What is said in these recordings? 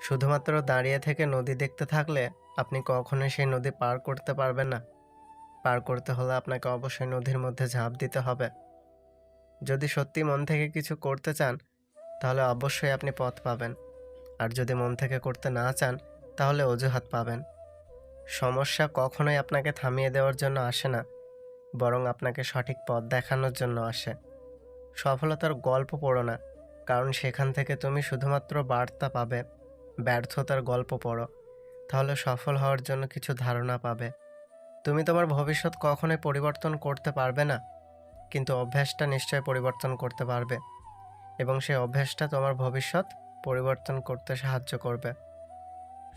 শুধুমাত্র দাঁড়িয়ে থেকে নদী দেখতে থাকলে আপনি কখনোই সেই নদী পার করতে পারবেন না। পার করতে হলে আপনাকে অবশ্যই নদীর মধ্যে ঝাঁপ দিতে হবে। যদি সত্যি মন থেকে কিছু করতে চান, তাহলে অবশ্যই আপনি পথ পাবেন। আর যদি মন থেকে করতে না চান, তাহলে অজুহাত পাবেন। সমস্যা কখনোই আপনাকে থামিয়ে দেওয়ার জন্য আসে না, বরং আপনাকে সঠিক পথ দেখানোর জন্য আসে। সফলতার গল্প পড়ো না, কারণ সেখান থেকে তুমি শুধুমাত্র বার্তা পাবে। ব্যর্থতার গল্প পড়ো। তাহলে সফল হওয়ার জন্য কিছু ধারণা পাবে। তুমি তোমার ভবিষ্যৎ কখনোই পরিবর্তন করতে পারবে না, কিন্তু অভ্যাসটা নিশ্চয় পরিবর্তন করতে পারবে। এবং সেই অভ্যাসটা তোমার ভবিষ্যৎ পরিবর্তন করতে সাহায্য করবে।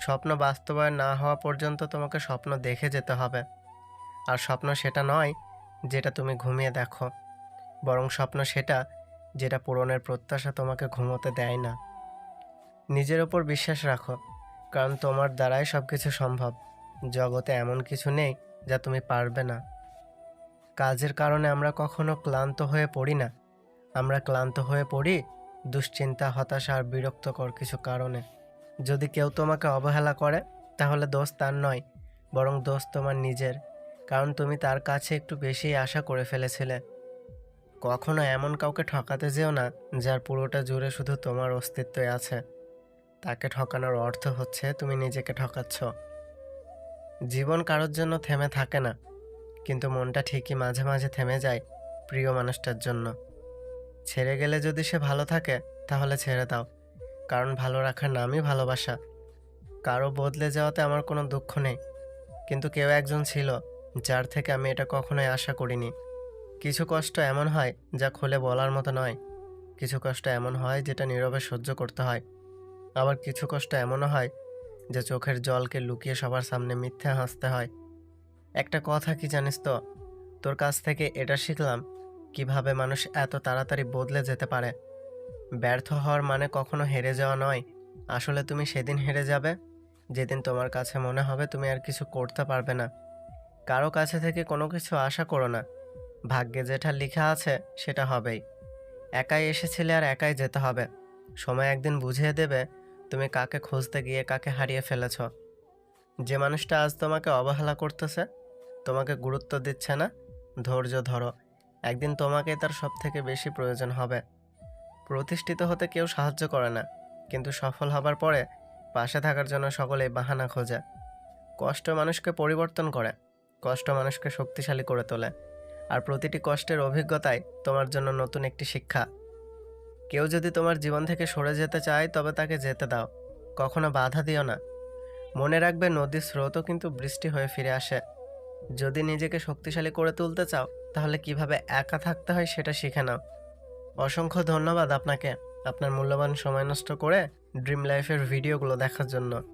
স্বপ্ন বাস্তবায়ন না হওয়া পর্যন্ত তোমাকে স্বপ্ন দেখে যেতে হবে। আর স্বপ্ন সেটা নয় যেটা তুমি ঘুমিয়ে দেখো। বরং স্বপ্ন সেটা যেটা পূরণের প্রত্যাশা তোমাকে ঘুমোতে দেয় না। নিজের ওপর বিশ্বাস রাখো, কারণ তোমার দ্বারাই সব কিছু সম্ভব। জগতে এমন কিছু নেই যা তুমি পারবে না। কাজের কারণে আমরা কখনো ক্লান্ত হয়ে পড়ি না। আমরা ক্লান্ত হয়ে পড়ি দুশ্চিন্তা, হতাশা আর বিরক্তকর কিছু কারণে। যদি কেউ তোমাকে অবহেলা করে, তাহলে দোষ তার নয়, বরং দোষ তোমার নিজের, কারণ তুমি তার কাছে একটু বেশি আশা করে ফেলেছিলে। কখনো এমন কাউকে ঠকাতে যেও না, যার পুরোটা জুড়ে শুধু তোমার অস্তিত্বই আছে। তাকে ঠকানোর অর্থ হচ্ছে তুমি নিজেকে ঠকাচ্ছ। জীবন কারোর জন্য থেমে থাকে না, কিন্তু মনটা ঠিকই মাঝে মাঝে থেমে যায় প্রিয় মানুষটার জন্য। ছেড়ে গেলে যদি সে ভালো থাকে, তাহলে ছেড়ে দাও, কারণ ভালো রাখার নামই ভালোবাসা। কারও বদলে যাওয়াতে আমার কোনো দুঃখ নেই, কিন্তু কেউ একজন ছিল যার থেকে আমি এটা কখনোই আশা করিনি। কিছু কষ্ট এমন হয় যা খুলে বলার মতো নয়, কিছু কষ্ট এমন হয় যেটা নীরবে সহ্য করতে হয়। আবার কিছু কষ্ট এমনও হয় যে চোখের জলকে লুকিয়ে সবার সামনে মিথ্যে হাসতে হয়। একটা কথা কি জানিস তো? তোর কাছ থেকে এটা শিখলাম, কীভাবে মানুষ এত তাড়াতাড়ি বদলে যেতে পারে। ব্যর্থ হওয়ার মানে কখনো হেরে যাওয়া নয়। আসলে তুমি সেদিন হেরে যাবে। যেদিন তোমার কাছে মনে হবে তুমি আর কিছু করতে পারবে না। কারও কাছে থেকে কোনো কিছু আশা করো না। ভাগ্যে যেটা লেখা আছে, সেটা হবেই। একাই এসেছিলে আর একাই যেতে হবে। সময় একদিন বুঝিয়ে দেবে তুমি কাকে খুঁজতে গিয়ে কাকে হারিয়ে ফেলেছ? যে মানুষটা আজ তোমাকে অবহেলা করতেছে, তোমাকে গুরুত্ব দিচ্ছে না, ধৈর্য ধরো। একদিন তোমাকে তার সব থেকে বেশি প্রয়োজন হবে। প্রতিষ্ঠিত হতে কেউ সাহায্য করে না, কিন্তু সফল হবার পরে পাশে থাকার জন্য সকলেই বাহানা খোঁজে। কষ্ট মানুষকে পরিবর্তন করে, কষ্ট মানুষকে শক্তিশালী করে তোলে। আর প্রতিটি কষ্টের অভিজ্ঞতাই তোমার জন্য নতুন একটি শিক্ষা। কেউ যদি তোমার জীবন থেকে সরে যেতে চায়, তবে তাকে যেতে দাও। কখনো বাধা দিও না। মনে রাখবে, নদীর স্রোতও কিন্তু বৃষ্টি হয়ে ফিরে আসে। যদি নিজেকে শক্তিশালী করে তুলতে চাও, তাহলে কীভাবে একা থাকতে হয় সেটা শিখে নাও। অসংখ্য ধন্যবাদ আপনাকে, আপনার মূল্যবান সময় নষ্ট করে ড্রিম লাইফের ভিডিওগুলো দেখার জন্য।